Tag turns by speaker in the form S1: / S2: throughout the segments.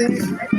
S1: জাকের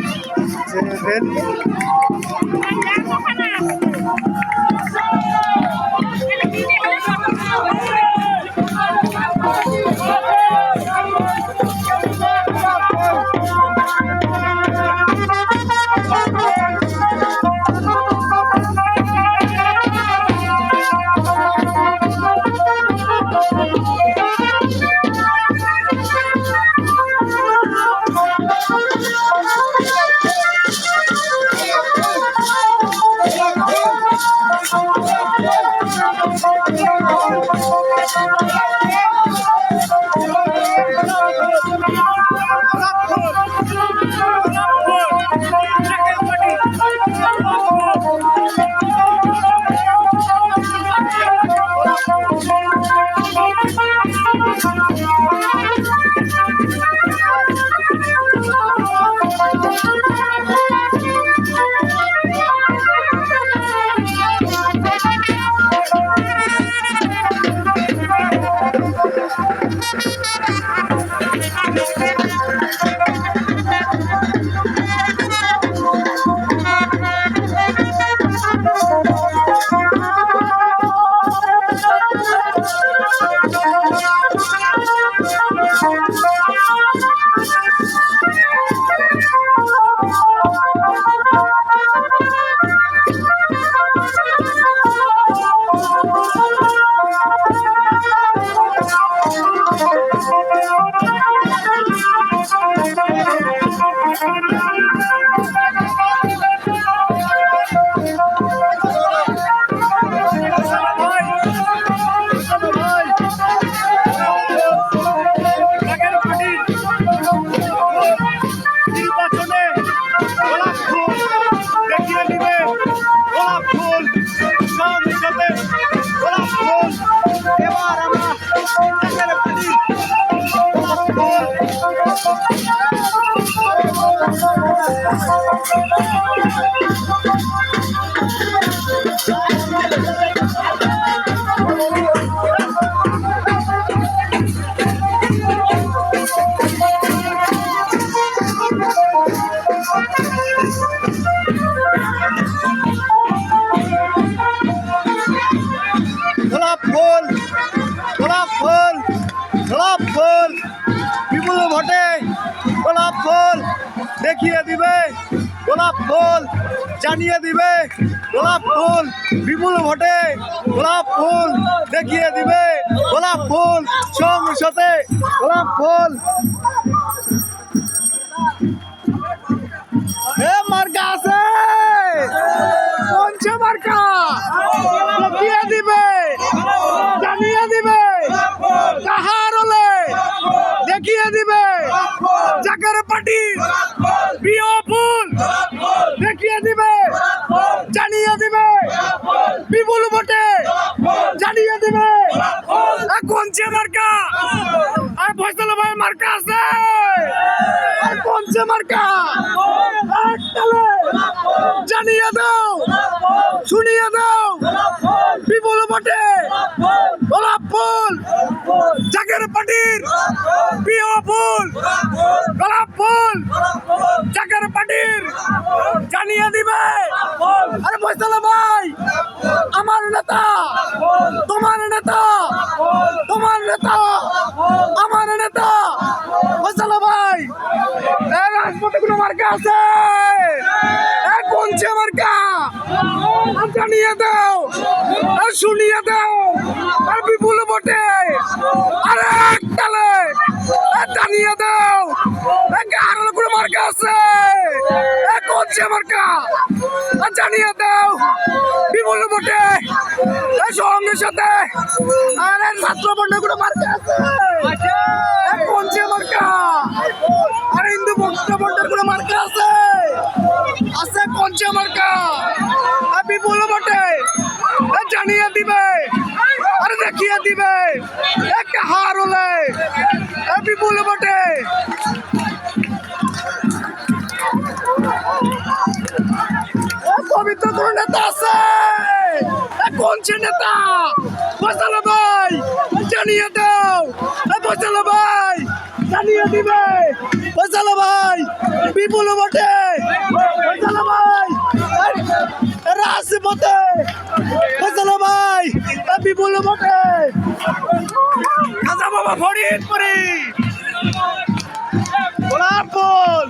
S1: ফুল জানিয়ে দিবে গোলাপ ফুল। বিপুল ভোটে গোলাপ ফুল দেখিয়ে দিবে গোলাপ ফুল। সংসদে গোলাপ ফুল। এ মার্কা আছে পঞ্চ মার্কা দেখিয়ে দিবে জানিয়ে দিবে কাহার হলে দেখিয়ে দিবে জাকের পার্টি প্রিয় ফুল দেখিয়ে দিবে জানিয়ে দিবে বিপুল ভোটে জানিয়ে দিবে কোনছে মার্কা আর ফয়সাল ভাই, মার্কা আছে। আর কোনছে মার্কা। একটালে জানিয়ে দাও, শুনিয়ে দাও, বিপুল ভোটে গোলাপ ফুল জাকের পাটির প্রিয় ফুল, গোলাপ ফুল জাকের পাটির জানিয়ে দিবে। আরে ফয়সালা ভাই, আমার নেতা, তোমার নেতা তোমার নেতা আমার নেতা ফয়সালা ভাই এ রাজপথে কোনো মার্কা আছে। কোনছে মার্কা আর জানিয়ে দাও। আর শুনিয়ে দাও। আর বিপুল বটে আরে একটালে জানিয়ে দাও। কার কোনো মার্কা আছে। কোনছে মার্কা আর জানিয়ে দাও। বিপুল বটে সঙ্গে সাথে। আরে ছাত্র বন্ড কোনো আছে? আছে পঞ্চে মার্কা। আর বিপুল বটে এ দিবে। একটা হার হলে। বিপুল বটে পবিত্র নেতা আছে? কোন নেতা? বসালো ভাই, জানিয়ে দাও। বসালো ভাই জানিয়ে দিবে। বসালো ভাই, বিপুল বটে বসালো ভাই বটে বসালো ভাই, বিপুল বটে খাজা বাবা ফরিদপুরি গোলাপ ফুল।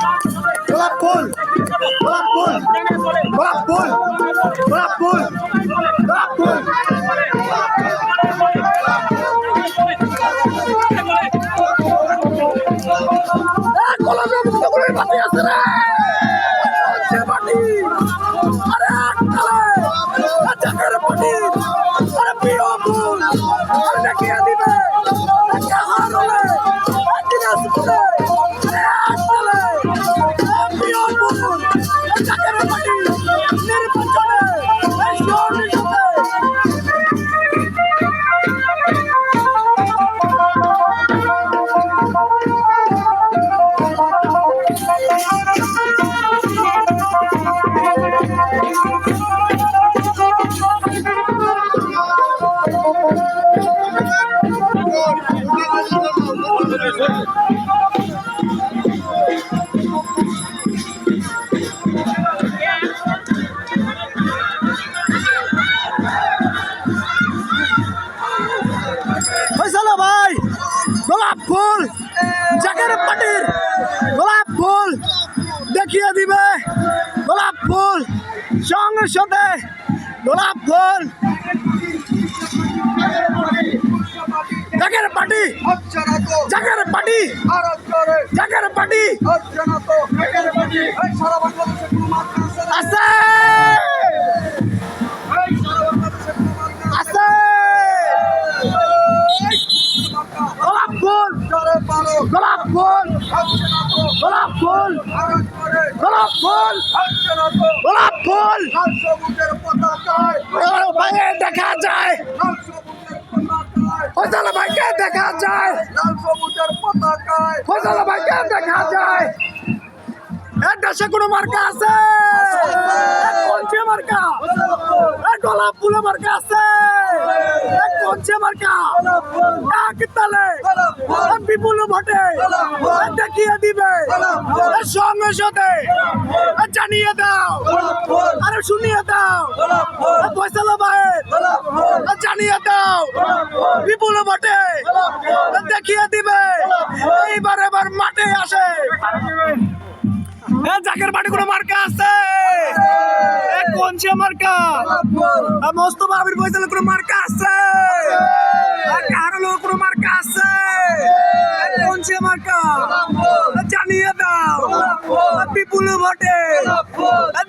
S1: গোলাপ ফুল গোলাপ ফুল গোলাপ ফুল গোলাপ ফুল What? ফুল গোলাপ ফুল। ভাইকে দেখা যায়। ফজলা ভাইকে দেখা যায়। ফজলা ভাইকে দেখা যায়। এ দেশে কোনো মার্কা আছে? এ কোনছে মার্কা? গোলাপ ফুলের মার্কা আছে। কোনছে মার্কা। কিতালে বিপুল ভটে। দেখিয়ে দিবে। সঙ্গে সাথে। জানিয়ে দাও। আরে শুনিয়ে দাও। ফয়সালা ভাই জানিয়ে দাও। বিপুল ভটে। দেখিয়ে দিবে। এইবার এবার মাঠে আসে। জাকের বাড়ি কোনো মার্কা আছে। কোন সে মার্কা? এ মোস্তফা আবির ফয়সালের কোনো মার্কা আছে। এ কারলো কোনো মার্কা আছে। কোন মার্কা? জানিয়ে দাও। বিপুল ভটে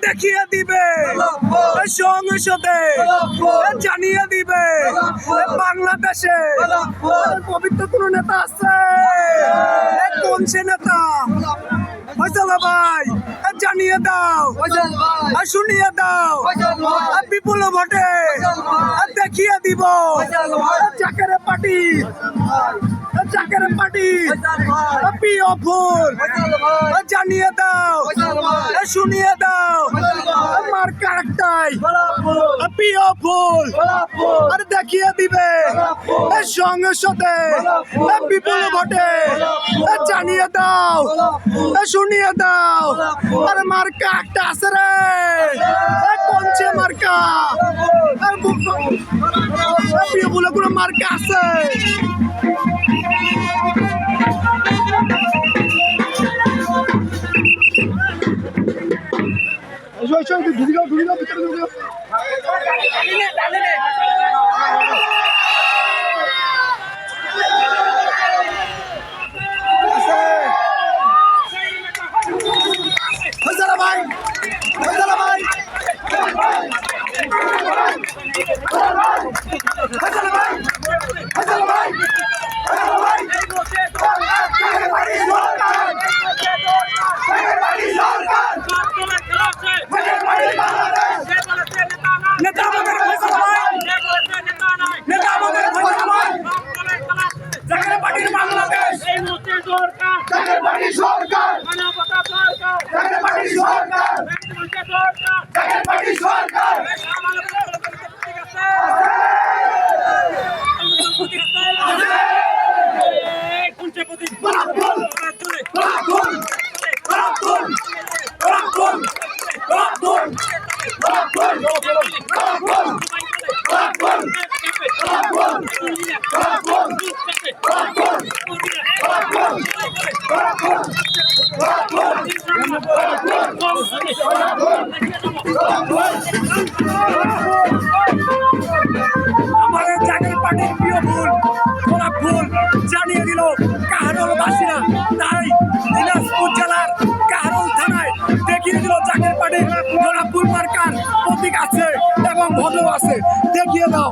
S1: দেখিয়ে দিবে। সঙ্গে সাথে। জানিয়ে দিবে। বাংলাদেশে। পবিত্র কোনো নেতা আছে? কোন সে নেতা? ফয়সালা ভাই জানিয়ে দাও আর শুনিয়ে দাও আর বিপুল ভোটে দেখিয়ে দিব চাকের পার্টি। চাকের পাটি পিও ফুল। জানিয়ে দাও। এ শুনিয়ে দাও। মার্কা একটাই পিও ফুল। আরে দেখিয়ে দিবে। সঙ্গে সাথে বিপুল এ জানিয়ে দাও। শুনিয়ে দাও। আর মার্কা একটা আছে রে। কোনছে মার্কা। আর প্রিয় বলে কোনো মার্কা আছে। এসো এসো ঢুকে যাও ঢুকে কাহারল না তাই দিনাজপুর জেলার কাহারল থানায় দেখিয়ে দিল জাগের পার্টির গোলাপ ফুল মার্কার প্রতীক আছে এবং ভদ্র আছে। দেখিয়ে দাও।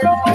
S1: Thank you.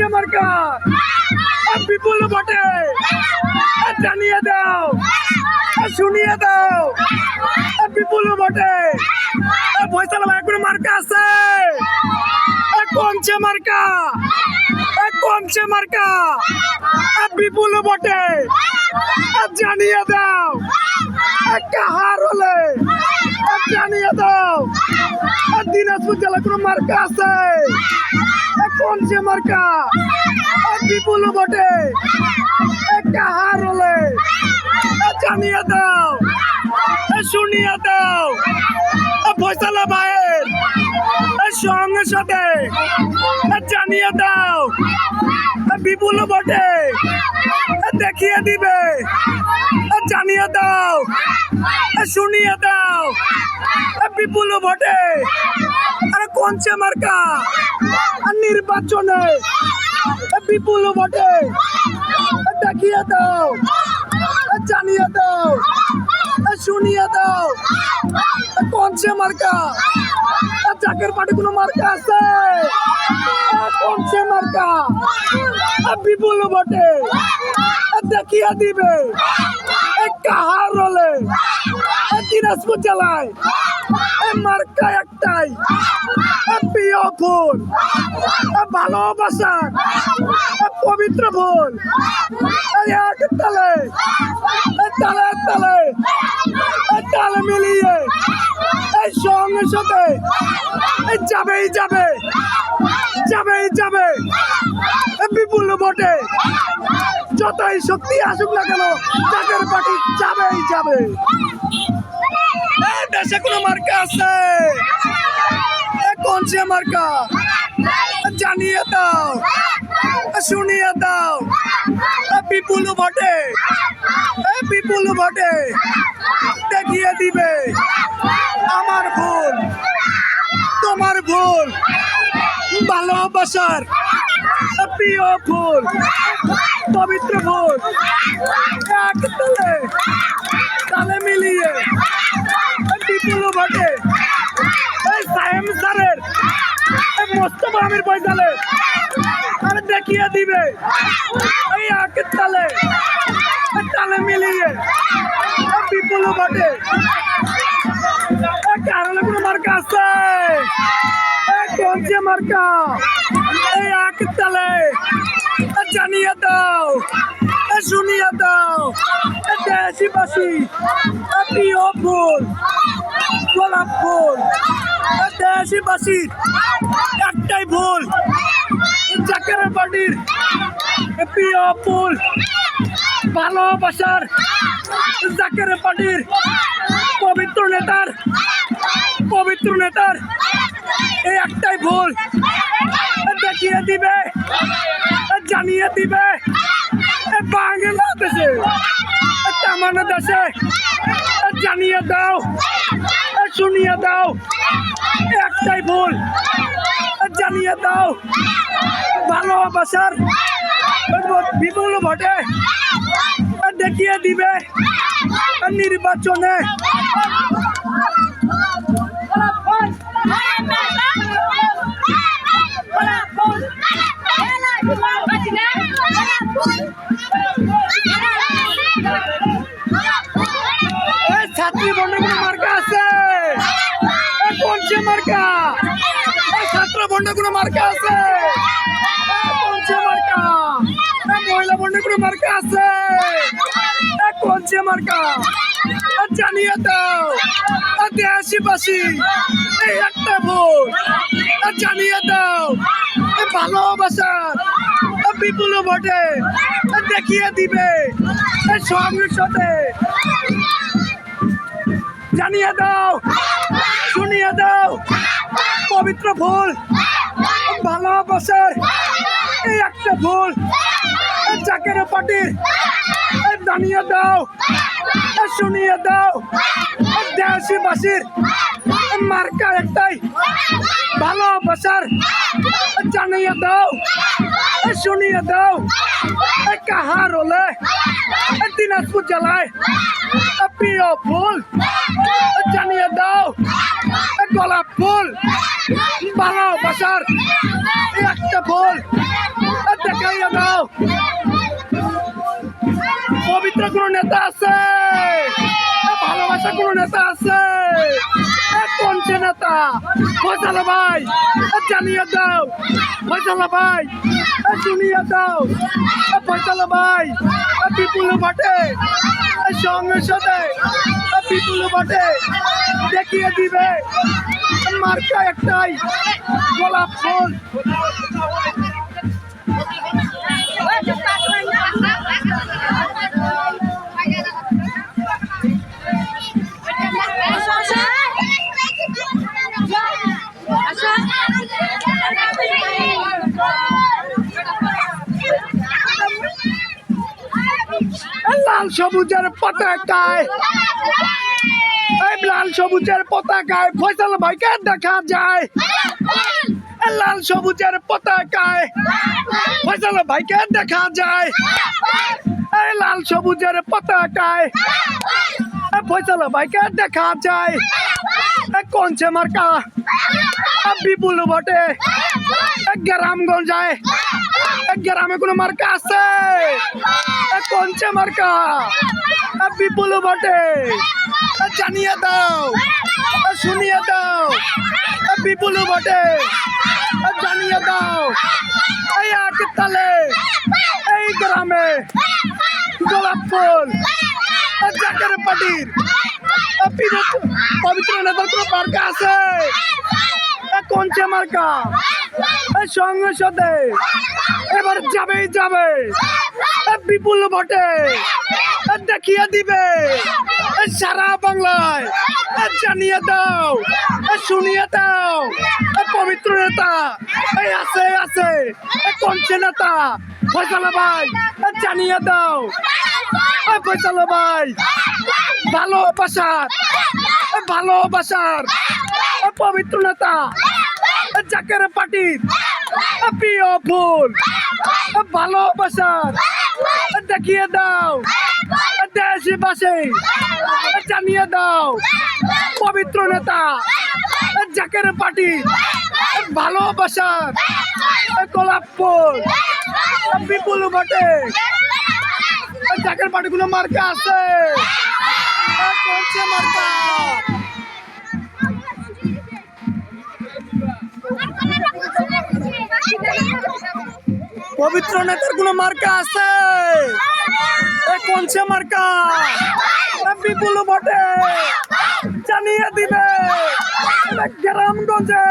S1: আছে আমার মার্কা বিপুল বটে জানিয়ে দাও শুনিয়ে দাও বিপুল বটে বৈশাল ভাই কোনো মার্কা আছে। কমছে মার্কা। কমছে মার্কা। বিপুল বটে জানিয়ে দাও। কাহার হলে? জানিয়ে দাও। দিনাজপুর জেলা কোনো মার্কা আছে? কমছে মার্কা। বিপুল বটে কাহার হলে? জানিয়ে দাও। শুনিয়ে দাও। ফয়সালা ভাইয়ের সঙ্গে সাথে। জানিয়ে দাও। বিপুল বটে দেখিয়ে দিবে। জানিয়ে দাও। শুনিয়ে দাও। বিপুল বটে আরে কোনছে মার্কা? নির্বাচনে বিপুল বটে দেখিয়ে দাও। জানিয়ে দাও। শুনিয়ে দাও। কোন সে মার্কা চাকের পাটে কোনো মার্কা আছে? কোন সে মার্কা। বিপুল বটে। দেখিয়ে দিবে। কাহার রলে? দিনাজপুর জেলায়। মার্কা একটাই। প্রিয় ফুল এ পবিত্র ফুল এক তালে। তালে তালে। তালে মিলিয়ে এই সঙ্গে সাথে যাবেই যাবে। যাবেই যাবে। বিপুল বটে যতই শক্তি আসুক না কেন চাকের পাটি যাবেই যাবে। দেশে কোনো মার্কা আছে। কোন সে মার্কা? জানিয়ে দাও। শুনিয়ে দাও। বিপুল এ বিপুল বটে দেখিয়ে দিবে। আমার ভুল। তোমার ভুল। ভালোবাসার প্রিয় ফুল পবিত্র ফুল এক তালে মিলিয়ে। বিপুল বটে এই সায়েম স্যারের মোস্তফা আমির পয়সালে আরে দেখিয়ে দিবে। এই এক তালে তালে মিলিয়ে। বিপুল এই কারণে কোনো মার্কা আছে? কোন যে মার্কা? এই এক তালে। জানিয়ে দাও। শুনিয়ে দাও। এই প্রিয় ফুল গোলাপ ফুল একটাই জাকের বাড়ির এই প্রিয় ফুল ভালোবাসার জাকের বাড়ির পবিত্র নেতার পবিত্র নেতার এই একটাই ভুল। দেখিয়ে দিবে, জানিয়ে দিবে, বাংলাদেশে। এ আমানত আছে। জানিয়ে দাও শুনিয়ে দাও, একটাই ভুল। জানিয়ে দাও ভালোবাসার বিপুল ভোটে দেখিয়ে দিবে। নির্বাচনে কোনো মার্কা আছে? মার্কা। মহিলা বন্ধে কোনো মার্কা আছে? কোন মার্কা। জানিয়ে দাও দেশিবাসী, এই একটা ভোট। জানিয়ে দাও ভালোবাসার বিপুল ভোটে দেখিয়ে দিবে এই সংসদে জানিয়ে দাও, শুনিয়ে দাও, পবিত্র ফুল। ভালোবাসার এই একটা ভুল। চাকের পাটি। দানিয়ে দাও। শুনিয়ে দাও। দেশিবাসীর মার্কা একটাই। ভালোবাসার জানিয়ে দাও, শুনিয়ে দাও কাহার হলে দিনাজপুর জেলায় প্রিয় ফুল জানিয়ে দাও, গোলাপ ফুল ভালোবাসার একটা ফুল দেখাইয়া দাও। পবিত্র কোন নেতা আছে? ভালোবাসা কোন নেতা আছে? কোন সে নেতা? ফয়সালা ভাই জানিয়ে দাও। ফয়সালা ভাই শুনিয়ে দাও। ফয়সালা ভাই বিপুল এ সঙ্গে সাথে বিপুল ভটে দেখিয়ে দিবে। মার্কা একটাই, গোলাপ ফুল। লাল সবুজের পতাকায়। এই লাল সবুজের পতাকায় ফয়সাল ভাইকে দেখা যায়। লাল সবুজের পতাকায় ফয়সাল ভাইকে দেখা যায়। এই লাল সবুজের পতাকায় ফয়সাল ভাইকে দেখা যায়। কোনছে মার্কা? বিপুল বটে। গ্রামগঞ্জায় গ্রামে কোনো মার্কা আছে? কোনছে মার্কা? বিপুল বটে জানিয়ে দাও। শুনিয়ে দাও। বিপুল বটে জানিয়ে দাও। এই আট তালে। এই গ্রামে গোলাপ ফুল। জাকের পাটির। পবিত্র নেতার কোনো মার্কা আছে? এ কোনছে মার্কা সঙ্গে সাথে এবার যাবেই যাবে। বিপুল এ দেখিয়ে দিবে। সারা বাংলায় জানিয়ে দাও শুনিয়ে দাও পবিত্র নেতা আছে আছে কোনছে নেতা। ফয়সালা ভাই জানিয়ে দাও। ফয়সালা ভাই ভালোবাসার এ পবিত্র নেতা। এ জাকের পাটির। প্রিয় ফুল ভালোবাসার। দেখিয়ে দাও। দেশবাসী, জানিয়ে দাও। পবিত্র নেতা জাকের পাটির। এ ভালোবাসার। গোলাপ ফুল বিপুল বটে জাকের পাটি কোনো মার্কা আছে। মার্কা? পবিত্র নেতার কোনো মার্কা আছে? কোনছে মার্কা? বিপুল বটে জানিয়ে দিবে গ্রামগঞ্জে।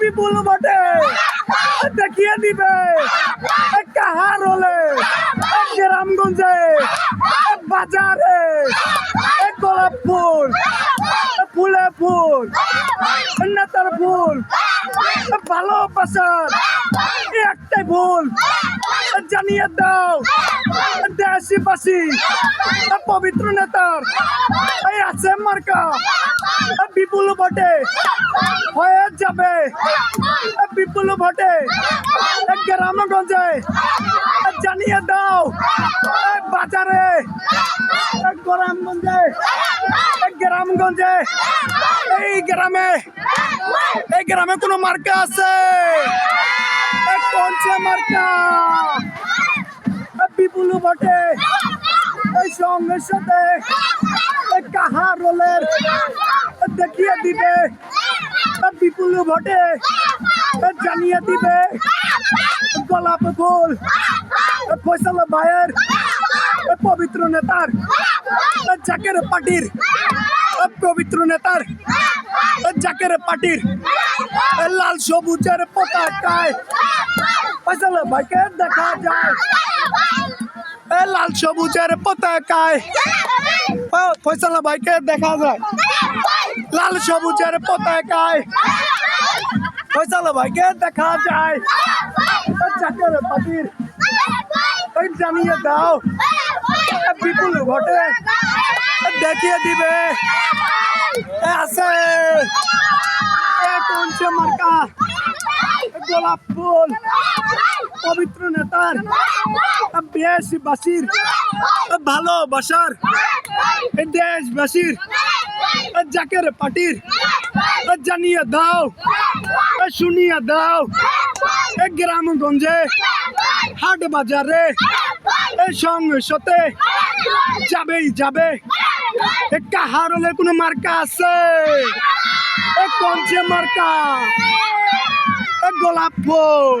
S1: বিপুল বটে দেখিয়ে দিবে কাহার হলে? গ্রামগঞ্জে বাজারে গোলাপ ফুল ফুলে ফুল এ ফুল ভালোবাসার একটাই ভুল, জানিয়ে দাও এ দেশবাসী, পবিত্র নেতার, এই আছে মার্কা, বিপুল ভটে হয়ে যাবে, বিপুল ভটে গ্রামগঞ্জে, জানিয়ে দাও, বাজারে, গ্রামগঞ্জে গ্রামগঞ্জে। এই গ্রামে এই গ্রামে কোনো মার্কা আছে? কোনছে মার্কা? বিপুল বটে এই সঙ্গে সাথে এ কাহা রোলের দেখিয়ে দিবে? বিপুল ভটে জানিয়ে দিবে? গোলাপ ফুল ফয়সাল ভাইয়ের পবিত্র নেতার জাকের পাটির এ পবিত্র নেতার জাকের পাটির এ লাল সবুজের পতাকায়। ভাইকে দেখা যায়। লাল সবুজের পতাকায়। ও ফয়সালা ভাইকে দেখা যায়। লাল সবুজের পতাকায়। ফয়সালা ভাইকে দেখা যায়। জাকের এই জানিয়ে দাও। বিপুল এ দেখিয়ে দিবে। আছে। কোন মার্কা গোলাপ ফুল। পবিত্র নেতার। এ দেশবাসীর এ ভালোবাসার। দেশবাসীর। জাকের পাটির জানিয়ে দাও। শুনিয়ে দাও। এ গ্রামগঞ্জে, হাট বাজারে সাথে যাবেই যাবে। কাহার হলে কোনো মার্কা আছে? এ কঞ্চে মার্কা? গোলাপ ফুল।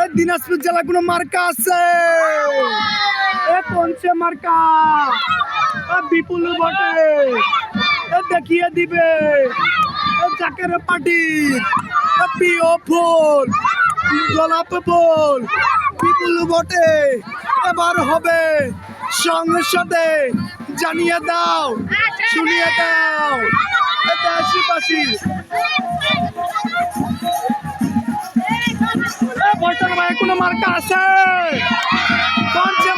S1: এ দিনাজপুর জেলা কোনো মার্কা আছে? এ কঞ্চে মার্কা? বিপুল বটে এ দেখিয়ে দিবে। এ জাকের পাটি পিও ফুল। গোলাপ ফুল। বিপুল বটে এবার হবে সংসদে। জানিয়ে দাও, শুনিয়ে দাও। দেশবাসী। বৈঠার ভাই কোনো মার্কা আছে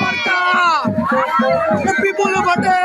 S1: মার্কা এ বিপুল বটে